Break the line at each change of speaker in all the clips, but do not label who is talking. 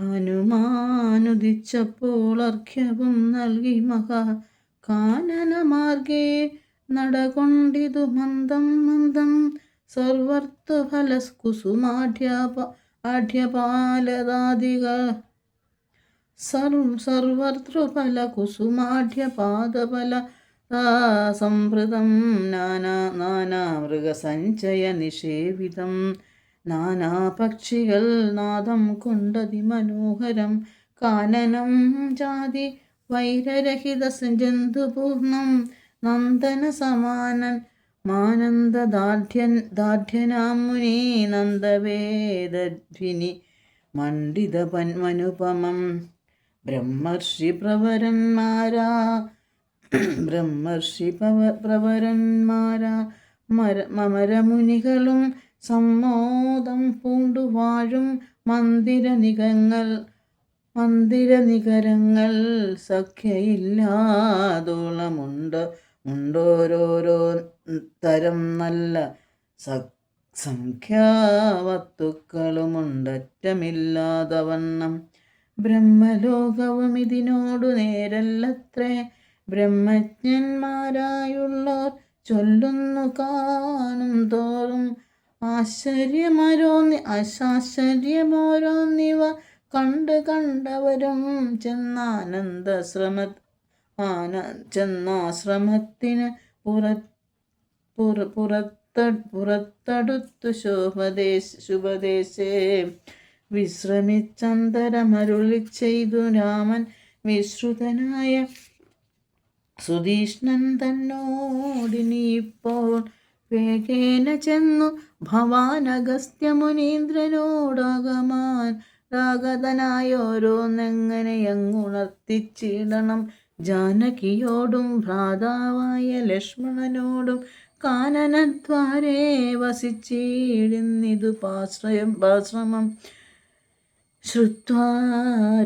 ഹനുമാനുദിച്ചപ്പോൾ അർഘ്യവും നൽകി മഹാ കാനനമാർഗേ. നടകൊണ്ടിതു മന്ദം മന്ദം സർവർത്തുഫല കുസുമാഢ്യപ ആഢ്യപാലതാദികൾ സർവ സംഭൃതം നാനാ നാനാ മൃഗസഞ്ചയ നിഷേവിതം നാനാപക്ഷികൾ നാദം കൊണ്ടതി മനോഹരം കാനനം ജാതി വൈരരഹിത ജന്തുപൂർണം നന്ദന സമാനൻ മാനന്ദദാഢ്യൻ ദാഢ്യനാം മുനി നന്ദവേദധ്വിനി മണ്ഡിത പന്മനുപമം. ബ്രഹ്മർഷി പ്രവരന്മാരാ. ബ്രഹ്മർഷി പ്രവ പ്രവരന്മാരാ. മര മമരമുനികളും സമ്മോദം പൂണ്ടു വാഴും മന്ദിരനികങ്ങൾ മന്ദിരനികരങ്ങൾ സഖ്യയില്ലാതോളമുണ്ട്. ഉണ്ടോരോരോ തരം നല്ല സ സംഖ്യാവത്തുക്കളുമുണ്ടറ്റമില്ലാതവണ്ണം. ബ്രഹ്മലോകവും ഇതിനോടു നേരല്ലത്രേ. ബ്രഹ്മജ്ഞന്മാരായുള്ളോർ ചൊല്ലുന്നു കാണും തോറും. ആശ്ചര്യമരോന്നി അശാശ്ചര്യമോരോന്നിവ കണ്ട് കണ്ടവരും ചെന്നാനന്ദശ്രമ ആന ചെന്നാശ്രമത്തിന് പുറ പുറ പുറത്ത പുറത്തടുത്തു ശോഭദേശ ശുഭദേശേ. വിശ്രമിച്ചന്തരമരുളി ചെയ്തു രാമൻ വിശ്രുതനായ സുധീഷ്ണൻ തന്നോടിനിപ്പോൾ വേഗേന ചെന്നു ഭവാൻ അഗസ്ത്യമുനീന്ദ്രനോടാകമാൻ രാഗതനായോരോന്നെങ്ങനെയങ്ങുണർത്തിച്ചിടണം ജാനകിയോടും ഭ്രാതാവായ ലക്ഷ്മണനോടും കാനനദ്വാരേ വസിച്ചിടുന്നിതു പാശ്രയം പാശ്രമം. ശ്രുത്വാ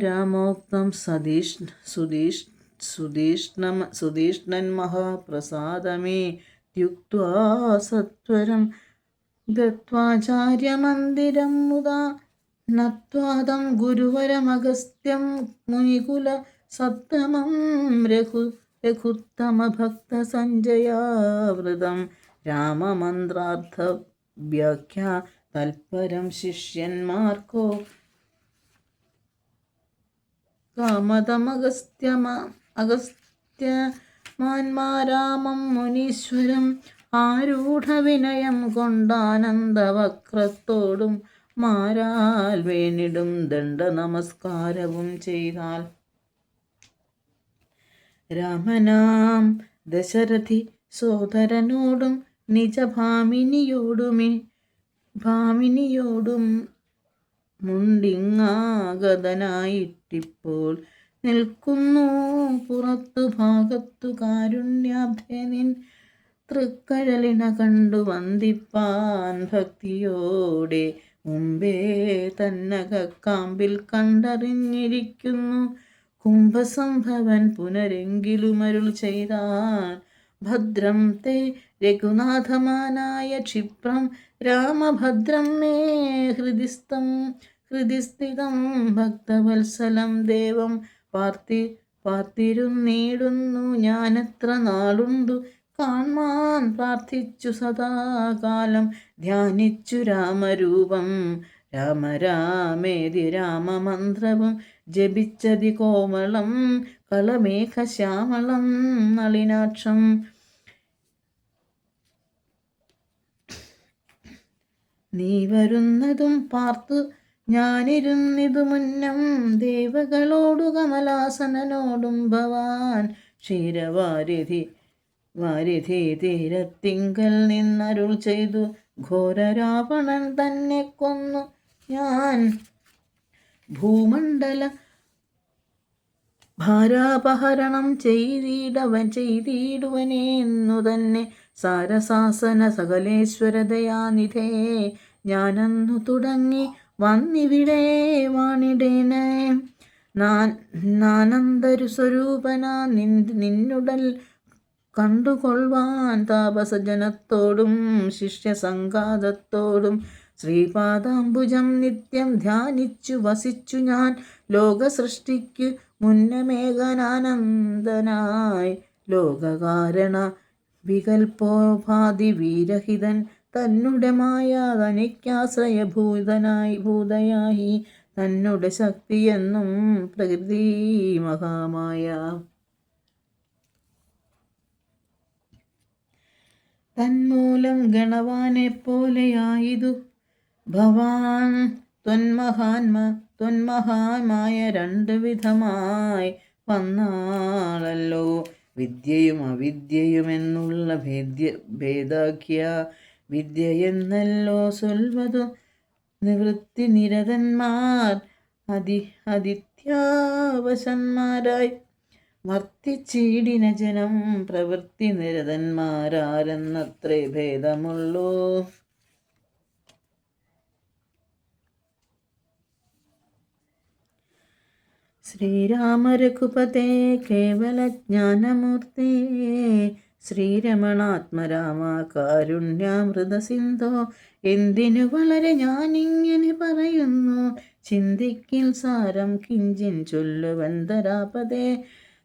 രാമോക്തം സതീഷ് സുധീഷ് സുധീഷ്ണ സുധീഷ്ണൻ മഹാപ്രസാദമേ. ത്യുക്വാ സത്വരം ഗത്വാചാര്യമന്ദിരം മുതാ നത്വാദം ഗുരുവരമഗസ്ത്യം മുനികുല സപ്തമം രഘു രഘുത്തമഭക്തസഞ്ജയാവൃതം രാമമന്ത്രാർത്ഥ വ്യാഖ്യ തൽപരം ശിഷ്യന്മാർക്കോ കാമതമഗസ്ത്യമ അഗസ്ത്യ മാന്മാരാമം മുനീശ്വരം ആരൂഢവിനയം കൊണ്ടാനന്ദവക്രത്തോടും മാരാൽ വേണിടും ദണ്ഡ നമസ്കാരവും ചെയ്താൽ. രാമനാം ദശരഥി സോദരനോടും നിജഭാമിനിയോടുമേ ഭാമിനിയോടും മുണ്ടിങ്ങാഗതനായിട്ടിപ്പോൾ നിൽക്കുന്നു. പുറത്തു ഭാഗത്തു കാരുണ്യാബ്ധേ നിൻ തൃക്കഴലിണ കണ്ടു വന്ദിപ്പാൻ ഭക്തിയോടെ മുമ്പേ തന്നകക്കാമ്പിൽ കണ്ടറിഞ്ഞിരിക്കുന്നു. കുംഭസംഭവൻ പുനരെങ്കിലും അരുൾ ചെയ്താൻ ഭദ്രം തേ രഘുനാഥമാനായ ക്ഷിപ്രം രാമഭദ്രം മേ ഹൃദിസ്ഥം ഹൃദിസ്ഥിതം ഭക്തവത്സലം ദേവം പാർത്തി പാർത്തിരുന്നീടുന്നു ഞാനെത്ര നാളുണ്ടു കാൺമാൻ പ്രാർത്ഥിച്ചു സദാകാലം. ധ്യാനിച്ചു രാമരൂപം രാമ രാമേതി രാമമന്ത്രവും. ജപിച്ചതി കോമളം കളമേഘശ്യാമളം നളിനാക്ഷം. നീ വരുന്നതും പാർത്തു ഞാനിരുന്നിതു മുന്നം ദേവകളോടു കമലാസനനോടും ഭവാൻ ക്ഷീരവാരിധി വാരിധി തീരത്തിങ്കൽ നിന്നരുൾ ചെയ്തു. ഘോരരാവണൻ തന്നെ കൊന്നു. ഞാൻ ഭൂമണ്ഡല ഭാരാപഹരണം ചെയ്തിടവൻ ചെയ്തിടുവനെന്നു തന്നെ സാരസാസന സകലേശ്വരതയാനിധേ ഞാനന്നു തുടങ്ങി വന്നിവിടെ വാണിടേനെ. നാനന്ദരു സ്വരൂപന നിന്നുടൽ കണ്ടുകൊള്ളുവാൻ താപസജനത്തോടും ശിഷ്യസംഘാതത്തോടും ശ്രീപാദാംബുജം നിത്യം ധ്യാനിച്ചു വസിച്ചു ഞാൻ. ലോകസൃഷ്ടിക്ക് മുന്നമേകനാനന്ദനായി ലോകകാരണ വികൽപ്പോപാധി വീരഹിതൻ തന്നുടെ മായ തനിക്കാശ്രയഭൂതനായി ഭൂതയായി തന്നുടെ ശക്തിയെന്നും പ്രകൃതി മഹാമായ. തന്മൂലം ഗണവാനെ പോലെയായിതു ഭവാൻ ത്വന്മഹാന്മ ത്വന്മഹാന്മായ രണ്ട് വിധമായി വന്നാളല്ലോ. വിദ്യയും അവിദ്യയുമെന്നുള്ള ഭേദ്യ ഭേദാഖ്യ വിദ്യ എന്നല്ലോ സൊൽവതു. നിവൃത്തി നിരതന്മാർ അതി അതിഥ്യാവശന്മാരായി വർത്തിച്ചീടിന ജനം പ്രവൃത്തി നിരതന്മാരാരെന്നത്രേ ഭേദമുള്ളൂ. ശ്രീരാമരഘുപതേ കേവലജ്ഞാനമൂർത്തേ ശ്രീരമണാത്മരാമ കാരുണ്യാമൃതസിന്ധോ. എന്തിനു വളരെ ഞാനിങ്ങനെ പറയുന്നു? ചിന്തിക്കിൽ സാരം കിഞ്ചിൻ ചൊല്ലുവന്തരാപതേ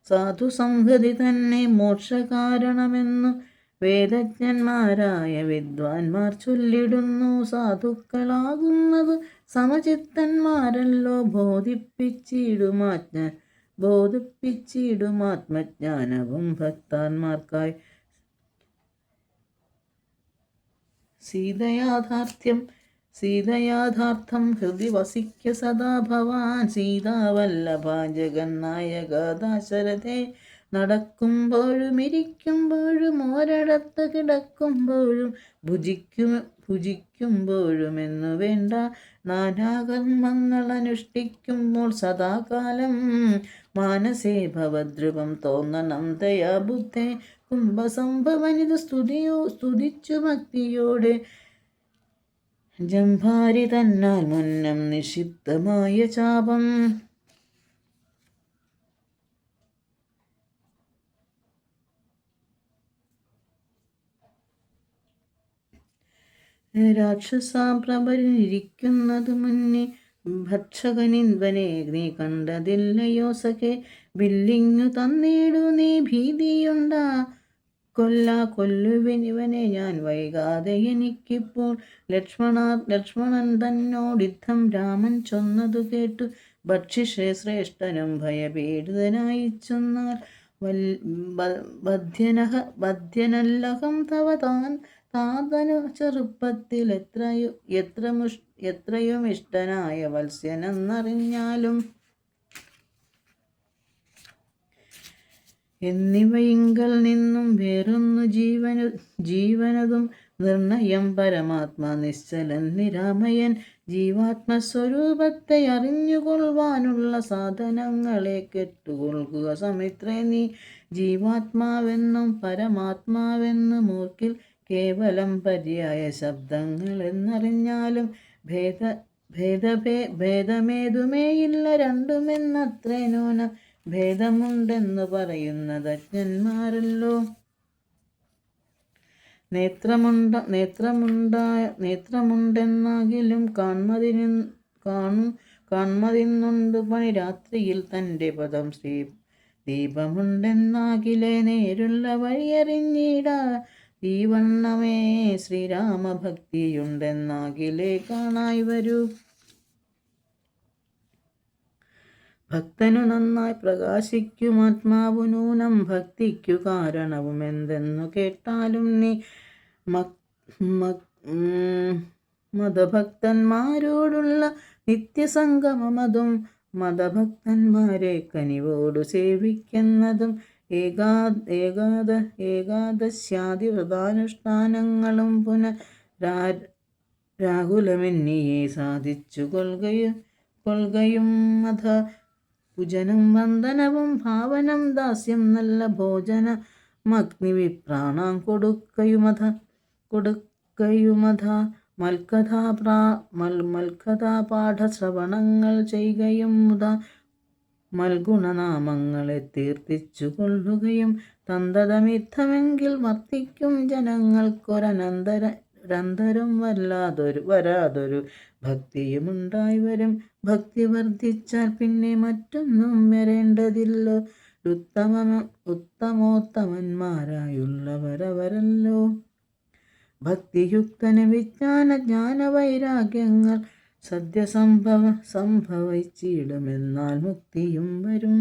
സാധുസംഹതി തന്നെ മോക്ഷകാരണമെന്നു വേദജ്ഞന്മാരായ വിദ്വാൻമാർ ചൊല്ലിടുന്നു. സാധുക്കളാകുന്നത് സമചിത്തന്മാരല്ലോ. ബോധിപ്പിച്ചിടുമാജ്ഞ ബോധിപ്പിച്ചിടുമാത്മജ്ഞാനവും ഭക്താന്മാർക്കായി സീതയാഥാർത്ഥ്യം സീതയാഥാർത്ഥം ഹൃദി വസിക്ക സദാ ഭവാൻ. സീതാവല്ലഭ ജഗന്നായക ദാശരഥേ നടക്കുമ്പോഴും ഇരിക്കുമ്പോഴും ഒരിടത്ത് കിടക്കുമ്പോഴും ഭുജിക്കും ഭുജിക്കുമ്പോഴും എന്നു വേണ്ട. നാനാകർമ്മങ്ങൾ അനുഷ്ഠിക്കുമ്പോൾ സദാകാലം മാനസേ ഭവദ്രുവം തോന്നണം ദയാബുദ്ധേ. കുംഭസംഭവനിത് സ്തുതിയോ സ്തുതിച്ചു ഭക്തിയോടെ. ജംഭാരി തന്നാൽ മുന്നം നിഷിപ്തമായ ചാപം. രാക്ഷസാം പ്രബലിരിക്കുന്നത് മുന്നേ ഭക്ഷകനിന്ദനേഗ്നി കണ്ടതില്ലയോ സഖേ. ബില്ലിങ്ങു തന്നിടു നീ ഭീതിയുണ്ടാ. കൊല്ല കൊല്ലുവിനിവനെ ഞാൻ വൈകാതെ എനിക്കിപ്പോൾ. ലക്ഷ്മണ ലക്ഷ്മണൻ തന്നോടിദ്ധം രാമൻ ചൊന്നതു കേട്ടു. ഭക്ഷിഷേ ശ്രേഷ്ഠനും ഭയപീഡിതനായി ചൊന്നാൽ വൽ ബധ്യനഹ തവ താൻ. താതനു ചെറുപ്പത്തിൽ എത്രയോ എത്ര മുഷ് എത്രയും ഇഷ്ടനായ വത്സ്യനെന്നറിഞ്ഞാലും എന്നിവയിങ്കൽ നിന്നും വേറൊന്നു ജീവനു ജീവനതും നിർണയം പരമാത്മാ നിശ്ചലൻ നിരാമയൻ. ജീവാത്മസ്വരൂപത്തെ അറിഞ്ഞുകൊള്ളുവാനുള്ള സാധനങ്ങളെ കെട്ടുകൊള്ളുക സമിത്രേ നീ. ജീവാത്മാവെന്നും പരമാത്മാവെന്നും മൂർക്കിൽ കേവലം പര്യായ ശബ്ദങ്ങൾ എന്നറിഞ്ഞാലും ഭേദ ഭേദഭേ ഭേദമേതുമേയില്ല രണ്ടുമെന്നത്രേ നൂനം. ഭേദമുണ്ടെന്ന് പറയുന്നത് അജ്ഞന്മാരല്ലോ നേത്രമുണ്ട നേത്രമുണ്ടായ നേത്രമുണ്ടെന്നാകിലും കാൺമതിന് കാണും കാൺമതിന്നുണ്ട് പണി. രാത്രിയിൽ തന്റെ പദം ശ്രീ ദീപമുണ്ടെന്നാകിലെ നേരുള്ള വഴിയറിഞ്ഞിട. ദീവണ്ണമേ വണ്ണമേ ശ്രീരാമഭക്തിയുണ്ടെന്നാകിലേ കാണായി വരൂ. ഭക്തനു നന്നായി പ്രകാശിക്കും ആത്മാവു നൂനം. ഭക്തിക്കു കാരണവും എന്തെന്നു കേട്ടാലും നീ മതഭക്തന്മാരോടുള്ള നിത്യസംഗമം അതും മതഭക്തന്മാരെ കനിവോടു സേവിക്കുന്നതും ഏകാ ഏകാദ ഏകാദശ്യാദി വ്രതാനുഷ്ഠാനങ്ങളും പുനഃ രാഹുലമെന്നിയെ സാധിച്ചു കൊള്ളുകയും കൊള്ളുകയും അഥ പൂജനം വന്ദനവും ഭാവനം ദാസ്യം നല്ല ഭോജന. അഗ്നിവിപ്രാണാം കൊടുക്കയുമത കൊടുക്കയുമത മൽക്കഥാ പ്രാ മൽ മൽക്കഥാ പാഠശ്രവണങ്ങൾ ചെയ്യുകയും മുത മൽഗുണനാമങ്ങളെ തീർത്തിച്ചു കൊള്ളുകയും തന്തതമിത്തമെങ്കിൽ വർത്തിക്കും ജനങ്ങൾക്കൊരനന്തര രന്തരം വല്ലാതൊരു വരാതൊരു ഭക്തിയുമുണ്ടായി വരും. ഭക്തി വർദ്ധിച്ചാൽ പിന്നെ മറ്റൊന്നും വരേണ്ടതില്ല. ഉത്തമ ഉത്തമോത്തമന്മാരായുള്ളവരവരല്ലോ. ഭക്തിയുക്തന് വിജ്ഞാന ജ്ഞാന വൈരാഗ്യങ്ങൾ സദ്യസംഭവ സംഭവിച്ചിടുമെന്നാൽ മുക്തിയും വരും.